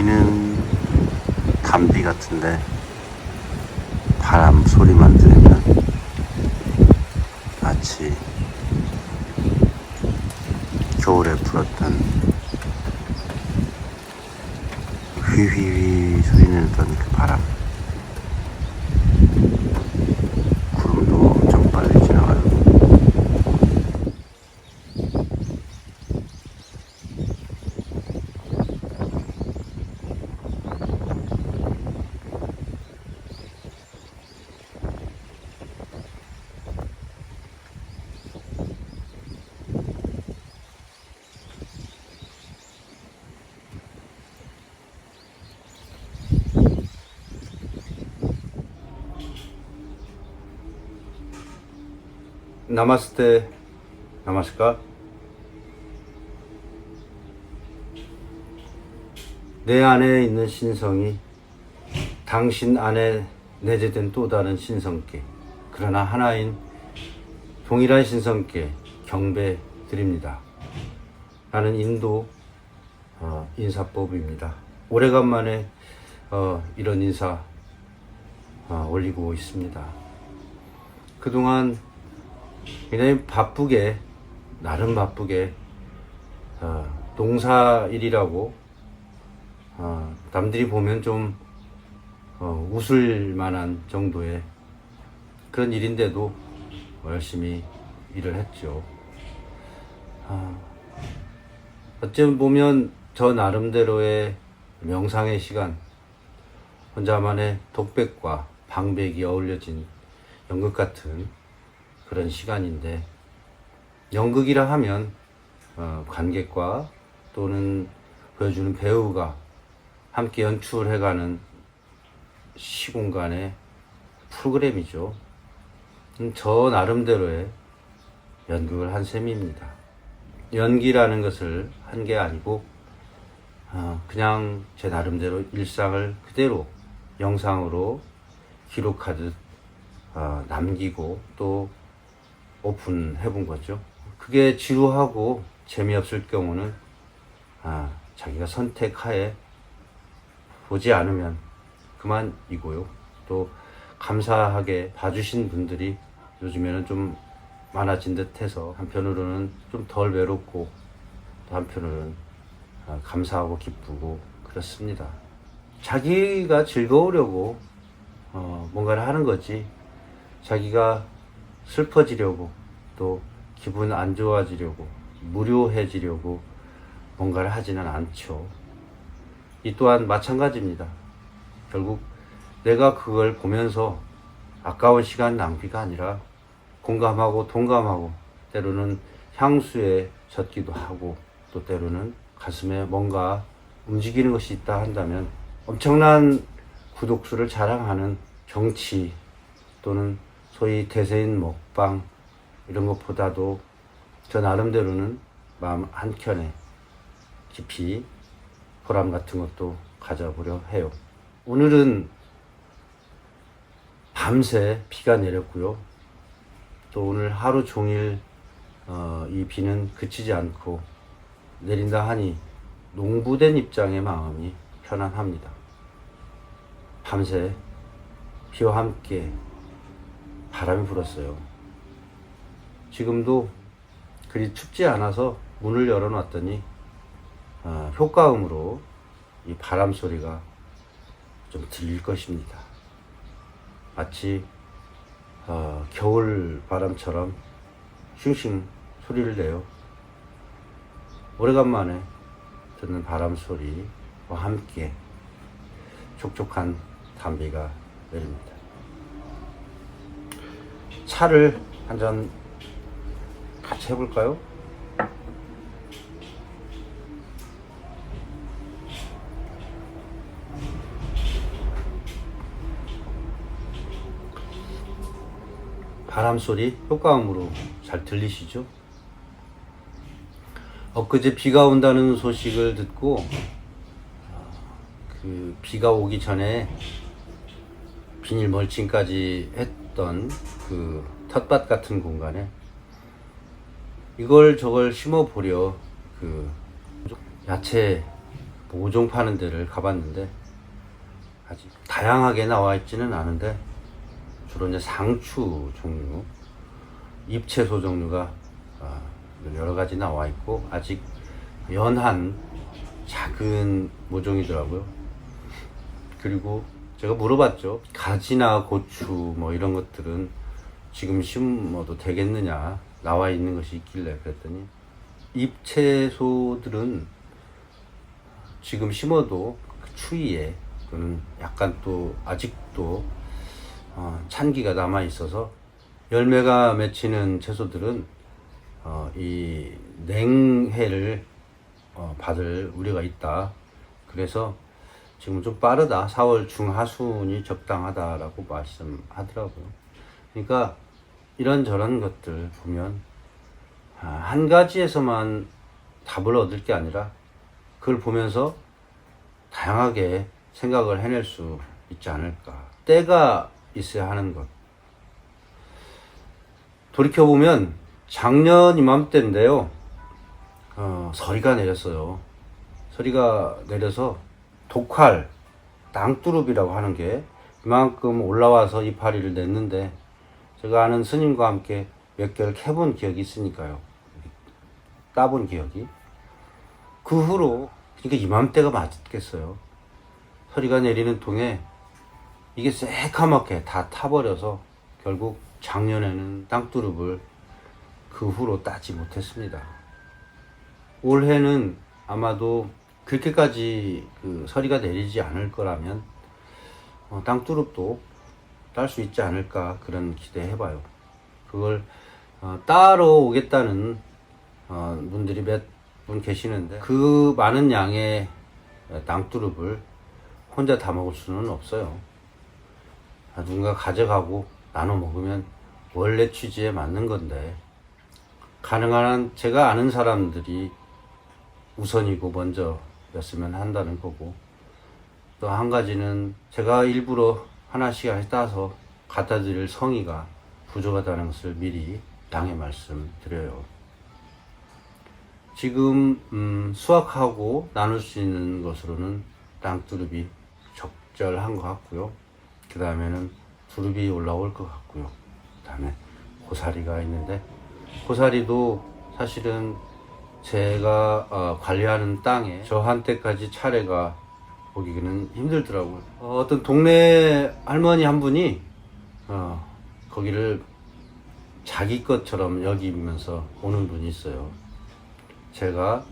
비는 담비 같은데 바람 소리만 들으면 마치 겨울에 불었던 휘휘휘 소리 내던 그 바람 구름도 엄청 빨리 지나가요 나마스테 나마스카 내 안에 있는 신성이 당신 안에 내재된 또 다른 신성께 그러나 하나인 동일한 신성께 경배 드립니다. 라는 인도 어, 인사법입니다. 오래간만에 어, 이런 인사 어, 올리고 있습니다. 그동안 굉장히 바쁘게 나름 바쁘게 어, 농사 일이라고 어, 남들이 보면 좀 어, 웃을 만한 정도의 그런 일인데도 열심히 일을 했죠. 아, 어찌 보면 저 나름대로의 명상의 시간, 혼자만의 독백과 방백이 어울려진 연극 같은 그런 시간인데 연극이라 하면 어, 관객과 또는 보여주는 배우가 함께 연출해가는 시공간의 프로그램이죠. 음, 저 나름대로의 연극을 한 셈입니다. 연기라는 것을 한 게 아니고 어, 그냥 제 나름대로 일상을 그대로 영상으로 기록하듯 어, 남기고 또 오픈해 본 거죠. 그게 지루하고 재미없을 경우는 아, 자기가 선택하에 보지 않으면 그만이고요. 또 감사하게 봐주신 분들이 요즘에는 좀 많아진 듯 해서 한편으로는 좀 덜 외롭고 또 한편으로는 아, 감사하고 기쁘고 그렇습니다. 자기가 즐거우려고 어, 뭔가를 하는 거지 자기가 슬퍼지려고 또 기분 안 좋아지려고 무료해지려고 뭔가를 하지는 않죠. 이 또한 마찬가지입니다. 결국 내가 그걸 보면서 아까운 시간 낭비가 아니라 공감하고 동감하고 때로는 향수에 젖기도 하고 또 때로는 가슴에 뭔가 움직이는 것이 있다 한다면 엄청난 구독수를 자랑하는 정치 또는 소위 대세인 먹방 이런 것보다도 저 나름대로는 마음 한켠에 깊이 보람 같은 것도 가져보려 해요. 오늘은 밤새 비가 내렸고요. 또 오늘 하루 종일 어, 이 비는 그치지 않고 내린다 하니 농부된 입장의 마음이 편안합니다. 밤새 비와 함께 바람이 불었어요. 지금도 그리 춥지 않아서 문을 열어놨더니 어, 효과음으로 이 바람 소리가 좀 들릴 것입니다. 마치 어, 겨울 바람처럼 싱싱 소리를 내요. 오래간만에 듣는 바람 소리와 함께 촉촉한 담비가 내립니다. 차를 한 잔 같이 해볼까요? 바람 소리 효과음으로 잘 들리시죠? 엊그제 비가 온다는 소식을 듣고 어, 그 비가 오기 전에 비닐 멀칭까지 했던 그 텃밭 같은 공간에 이걸 저걸 심어 보려 그 야채 모종 파는 데를 가봤는데 아직 다양하게 나와 있지는 않은데 주로 이제 상추 종류, 잎채소 종류가 아, 여러 가지 나와 있고 아직 연한 작은 모종이더라고요. 그리고 제가 물어봤죠. 가지나 고추 뭐 이런 것들은 지금 심어도 되겠느냐 나와 있는 것이 있길래 그랬더니 잎채소들은 지금 심어도 그 추위에 또는 약간 또 아직도 어, 찬기가 남아 있어서 열매가 맺히는 채소들은 어, 이 냉해를 어, 받을 우려가 있다. 그래서 지금 좀 빠르다. 4월 중하순이 적당하다라고 말씀하더라고요. 그러니까 이런저런 것들 보면 아, 한 가지에서만 답을 얻을 게 아니라 그걸 보면서 다양하게 생각을 해낼 수 있지 않을까. 때가 있어야 하는 것. 돌이켜보면 작년 이맘때인데요. 어, 서리가 내렸어요. 서리가 내려서 독활, 땅두릅이라고 하는 게 이만큼 올라와서 이파리를 냈는데 제가 아는 스님과 함께 몇 개를 캐본 기억이 있으니까요. 따본 기억이. 그 후로 그러니까 이맘때가 맞겠어요. 서리가 내리는 통에 이게 새카맣게 다 타버려서 결국 작년에는 땅두릅을 그 후로 따지 못했습니다. 올해는 아마도 그렇게까지 그 서리가 내리지 않을 거라면 어, 땅두릅도 딸 수 있지 않을까 그런 기대해봐요. 그걸 어, 따러 오겠다는 어, 분들이 몇 분 계시는데 그 많은 양의 땅두릅을 혼자 다 먹을 수는 없어요. 아, 누군가 가져가고 나눠 먹으면 원래 취지에 맞는 건데 가능한 한 제가 아는 사람들이 우선이고 먼저였으면 한다는 거고 또 한 가지는 제가 일부러 하나씩 따서 갖다 드릴 성의가 부족하다는 것을 미리 양해 말씀 드려요. 지금 음, 수확하고 나눌 수 있는 것으로는 땅두릅이 적절한 것 같고요. 그 다음에는 두릅이 올라올 것 같고요. 그 다음에 고사리가 있는데 고사리도 사실은 제가 어, 관리하는 땅에 저한테까지 차례가 오기는 힘들더라고요. 어, 떤 동네 할머니 한 분이 어, 거기를 자기 것처럼 여기면서 오는 분이 있어요. 제가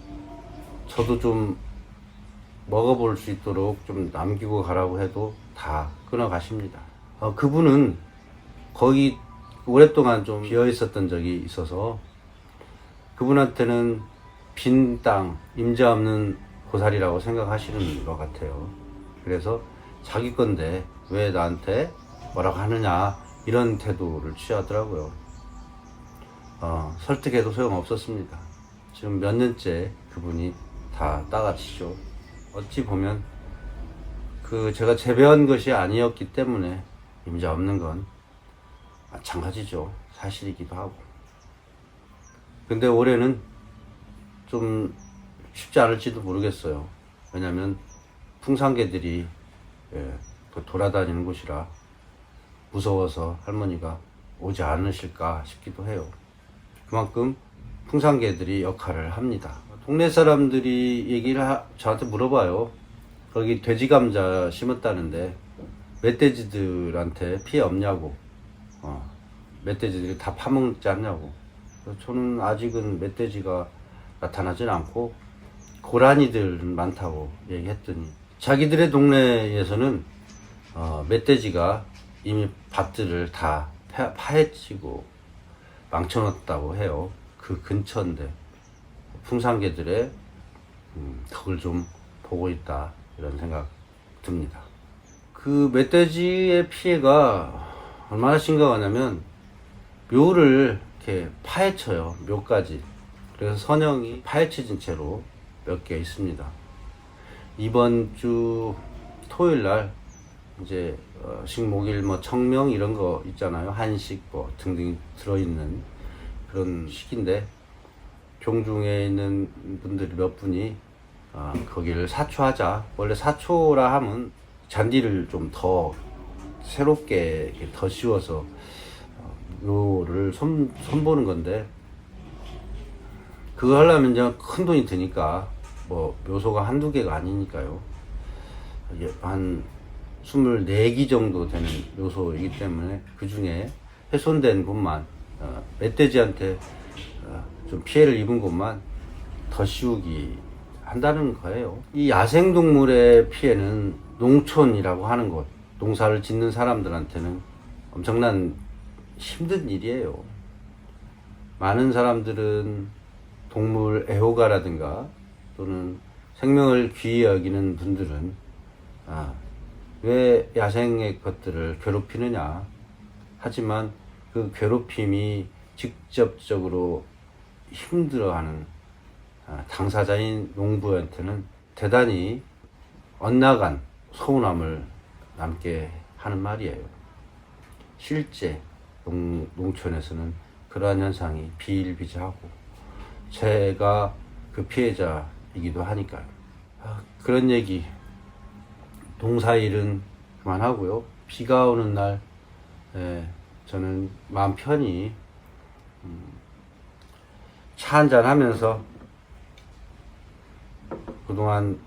저도 좀 먹어볼 수 있도록 좀 남기고 가라고 해도 다 끊어 가십니다. 어, 그분은 거기 오랫동안 좀 비어 있었던 적이 있어서 그분한테는 빈 땅, 임자 없는 고사리라고 생각하시는 것 같아요. 그래서 자기 건데 왜 나한테 뭐라고 하느냐 이런 태도를 취하더라고요. 어, 설득해도 소용없었습니다. 지금 몇 년째 그분이 다 따가시죠. 어찌 보면 그 제가 재배한 것이 아니었기 때문에 임자 없는 건 마찬가지죠. 사실이기도 하고. 근데 올해는 좀 쉽지 않을지도 모르겠어요. 왜냐면 풍산개들이 예, 그 돌아다니는 곳이라 무서워서 할머니가 오지 않으실까 싶기도 해요. 그만큼 풍산개들이 역할을 합니다. 동네 사람들이 얘기를 하- 저한테 물어봐요. 거기 돼지 감자 심었다는데 멧돼지들한테 피해 없냐고. 어, 멧돼지들이 다 파먹지 않냐고. 저는 아직은 멧돼지가 나타나진 않고 고라니들은 많다고 얘기했더니 자기들의 동네에서는 어, 멧돼지가 이미 밭들을 다 파, 파헤치고 망쳐놨다고 해요. 그 근처인데 풍산개들의 음, 덕을 좀 보고 있다 이런 생각 듭니다. 그 멧돼지의 피해가 얼마나 심각하냐면 묘를 이렇게 파헤쳐요 묘까지 그래서 선형이 파헤쳐진 채로 몇 개 있습니다. 이번 주 토요일 날 이제 어, 식목일 뭐 청명 이런 거 있잖아요 한식 뭐 등등 들어있는 그런 식인데 종중에 있는 분들이 몇 분이 어, 거기를 사초하자. 원래 사초라 하면 잔디를 좀 더 새롭게 더 씌워서 어, 묘를 손, 손보는 건데 그거 하려면 이제 큰 돈이 드니까 뭐 묘소가 한두 개가 아니니까요. 한 24기 정도 되는 묘소이기 때문에 그 중에 훼손된 곳만 어, 멧돼지한테 어, 좀 피해를 입은 곳만 더 씌우기 한다는 거예요. 이 야생동물의 피해는 농촌이라고 하는 곳, 농사를 짓는 사람들한테는 엄청난 힘든 일이에요. 많은 사람들은 동물 애호가라든가 또는 생명을 귀히 여기는 분들은 아, 왜 야생의 것들을 괴롭히느냐 하지만 그 괴롭힘이 직접적으로 힘들어하는 아, 당사자인 농부한테는 대단히 엇나간 서운함을 남게 하는 말이에요. 실제 농, 농촌에서는 그러한 현상이 비일비재하고 제가 그 피해자 이기도 하니까요. 아, 그런 얘기 농사일은 그만하고요. 비가 오는 날 예, 저는 마음 편히 음, 차 한잔 하면서 그동안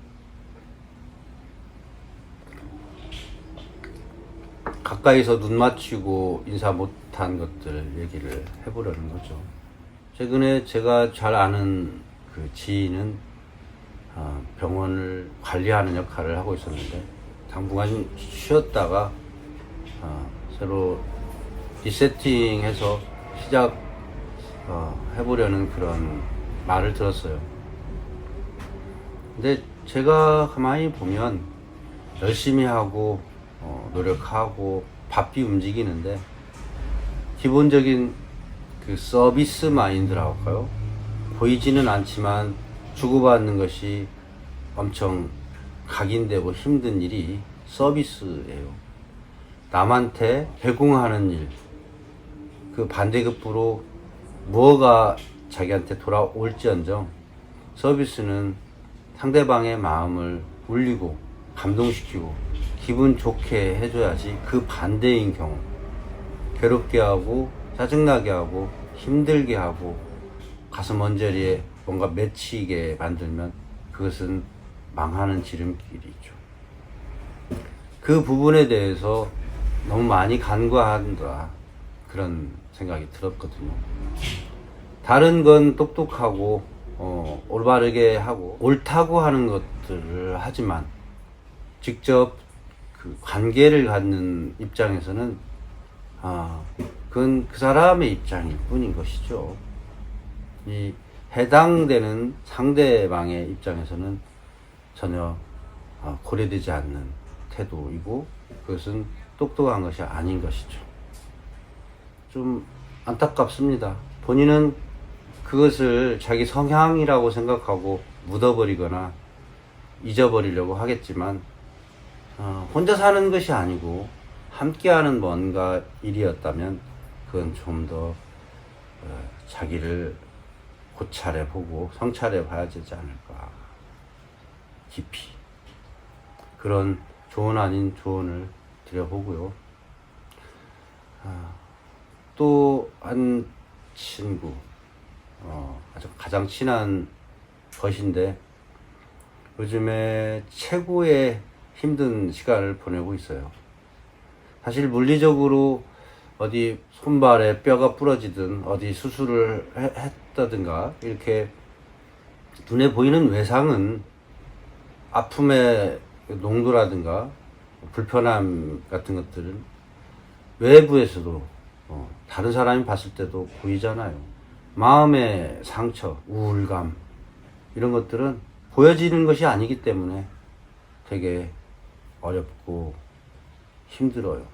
가까이서 눈 맞추고 인사 못한 것들 얘기를 해보려는 거죠. 최근에 제가 잘 아는 그 지인은 어, 병원을 관리하는 역할을 하고 있었는데 당분간 쉬었다가 어, 새로 리세팅해서 시작 어, 해보려는 그런 말을 들었어요. 근데 제가 가만히 보면 열심히 하고 어, 노력하고 바삐 움직이는데 기본적인 그 서비스 마인드라고 할까요? 보이지는 않지만 주고받는 것이 엄청 각인되고 힘든 일이 서비스예요. 남한테 배공하는 일, 그 반대급부로 무엇가 자기한테 돌아올지언정 서비스는 상대방의 마음을 울리고 감동시키고 기분 좋게 해줘야지 그 반대인 경우 괴롭게 하고 짜증나게 하고 힘들게 하고 가슴 언저리에 뭔가 맺히게 만들면 그것은 망하는 지름길이죠. 그 부분에 대해서 너무 많이 간과한다 그런 생각이 들었거든요. 다른 건 똑똑하고 어, 올바르게 하고 옳다고 하는 것들을 하지만 직접 그 관계를 갖는 입장에서는 아 그건 그 사람의 입장일 뿐인 것이죠. 이 해당되는 상대방의 입장에서는 전혀 아, 고려되지 않는 태도이고 그것은 똑똑한 것이 아닌 것이죠. 좀 안타깝습니다. 본인은 그것을 자기 성향이라고 생각하고 묻어버리거나 잊어버리려고 하겠지만 어, 혼자 사는 것이 아니고 함께하는 뭔가 일이었다면 그건 좀더 어, 자기를 고찰해 보고 성찰해 봐야 되지 않을까 깊이 그런 조언 아닌 조언을 드려보고요. 아, 또한 친구 어, 아주 가장 친한 것인데 요즘에 최고의 힘든 시간을 보내고 있어요. 사실 물리적으로 어디 손발에 뼈가 부러지든 어디 수술을 해- 했 다든가 이렇게 눈에 보이는 외상은 아픔의 농도라든가 불편함 같은 것들은 외부에서도 어, 다른 사람이 봤을 때도 보이잖아요. 마음의 상처, 우울감 이런 것들은 보여지는 것이 아니기 때문에 되게 어렵고 힘들어요.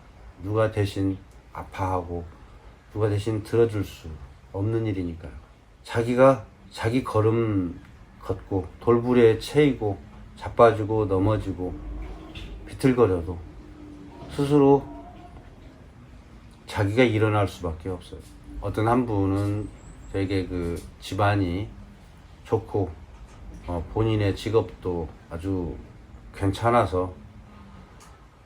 누가 대신 아파하고 누가 대신 들어줄 수 없는 일이니까요. 자기가 자기 걸음 걷고 돌부리에 채이고 자빠지고 넘어지고 비틀거려도 스스로 자기가 일어날 수밖에 없어요. 어떤 한 분은 되게 그 집안이 좋고 어, 본인의 직업도 아주 괜찮아서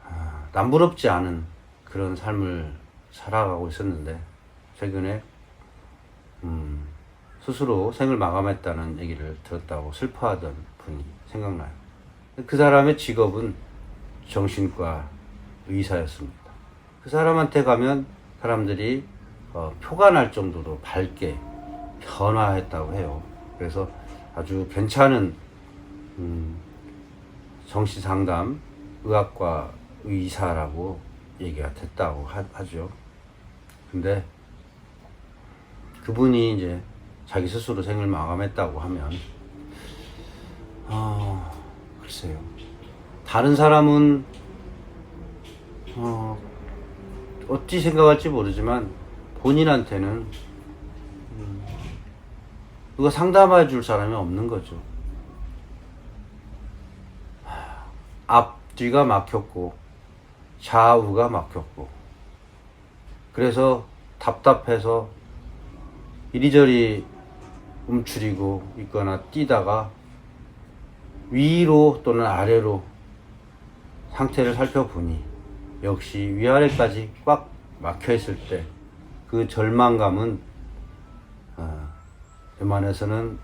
아, 남부럽지 않은 그런 삶을 살아가고 있었는데 최근에 음, 스스로 생을 마감했다는 얘기를 들었다고 슬퍼하던 분이 생각나요. 그 사람의 직업은 정신과 의사였습니다. 그 사람한테 가면 사람들이 어, 표가 날 정도로 밝게 변화했다고 해요. 그래서 아주 괜찮은 음, 정신 상담 의학과 의사라고 얘기가 됐다고 하, 하죠. 근데 그분이 이제 자기 스스로 생을 마감했다고 하면 어, 글쎄요. 다른 사람은 어, 어찌 생각할지 모르지만 본인한테는 음, 누가 상담해 줄 사람이 없는 거죠. 하, 앞뒤가 막혔고 좌우가 막혔고 그래서 답답해서 이리저리 움츠리고 있거나 뛰다가 위로 또는 아래로 상태를 살펴보니 역시 위아래까지 꽉 막혀 있을 때 그 절망감은 어, 웬만해서는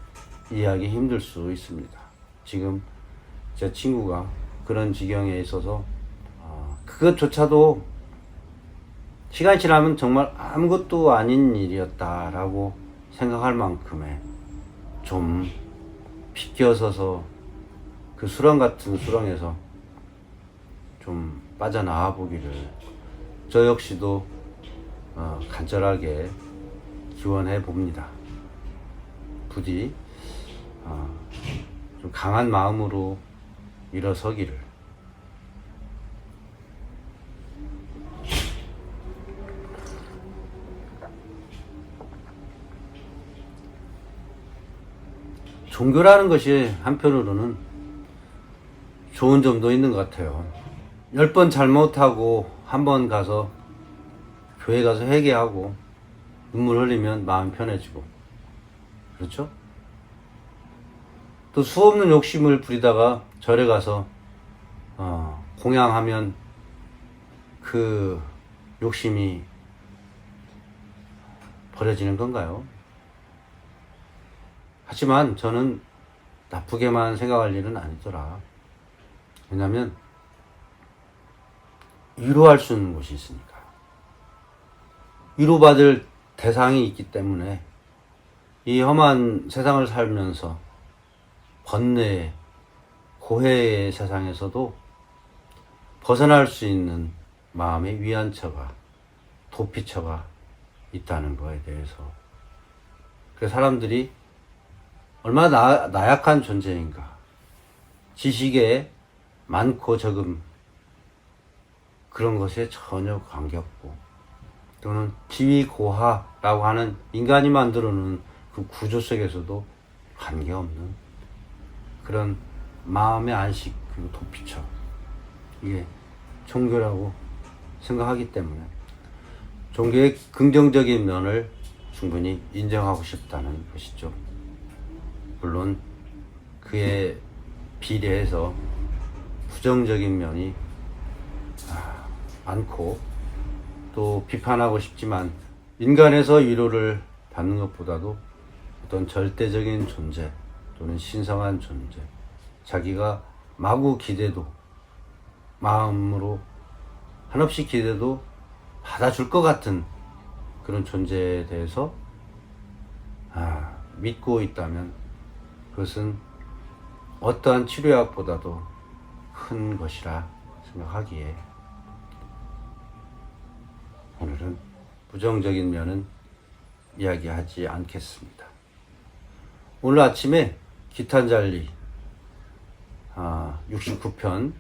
이해하기 힘들 수 있습니다. 지금 제 친구가 그런 지경에 있어서 어, 그것조차도 시간이 지나면 정말 아무것도 아닌 일이었다라고 생각할 만큼의 좀 비껴서서 그 수렁 같은 수렁에서 좀 빠져나와 보기를 저 역시도 어, 간절하게 기원해 봅니다. 부디 어, 좀 강한 마음으로 일어서기를 종교라는 것이 한편으로는 좋은 점도 있는 것 같아요. 열 번 잘못하고 한 번 가서 교회 가서 회개하고 눈물 흘리면 마음 편해지고 그렇죠? 또 수없는 욕심을 부리다가 절에 가서 어, 공양하면 그 욕심이 버려지는 건가요? 하지만 저는 나쁘게만 생각할 일은 아니더라. 왜냐면 위로할 수 있는 곳이 있으니까. 위로받을 대상이 있기 때문에 이 험한 세상을 살면서 번뇌, 고해의 세상에서도 벗어날 수 있는 마음의 위안처가, 도피처가 있다는 거에 대해서. 그 사람들이 얼마나 나, 나 약한 존재인가. 지식에 많고 적음 그런 것에 전혀 관계없고 또는 지위 고하라고 하는 인간이 만들어 놓은 그 구조 속에서도 관계없는 그런 마음의 안식 그리고 도피처 이게 종교라고 생각하기 때문에 종교의 긍정적인 면을 충분히 인정하고 싶다는 것이죠. 물론 그에 비례해서 부정적인 면이 아, 많고 또 비판하고 싶지만 인간에서 위로를 받는 것보다도 어떤 절대적인 존재 또는 신성한 존재 자기가 마구 기대도 마음으로 한없이 기대도 받아줄 것 같은 그런 존재에 대해서 아, 믿고 있다면 그것은 어떠한 치료약보다도 큰 것이라 생각하기에 오늘은 부정적인 면은 이야기하지 않겠습니다. 오늘 아침에 기탄잘리 아, 69편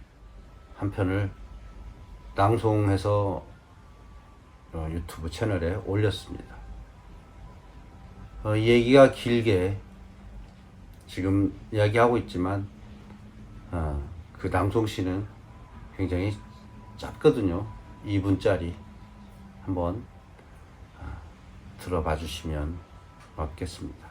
한 편을 낭송해서 어, 유튜브 채널에 올렸습니다. 어, 이 얘기가 길게 지금 이야기하고 있지만 어, 그 낭송시는 굉장히 짧거든요. 2분짜리 한번 어, 들어봐 주시면 고맙겠습니다.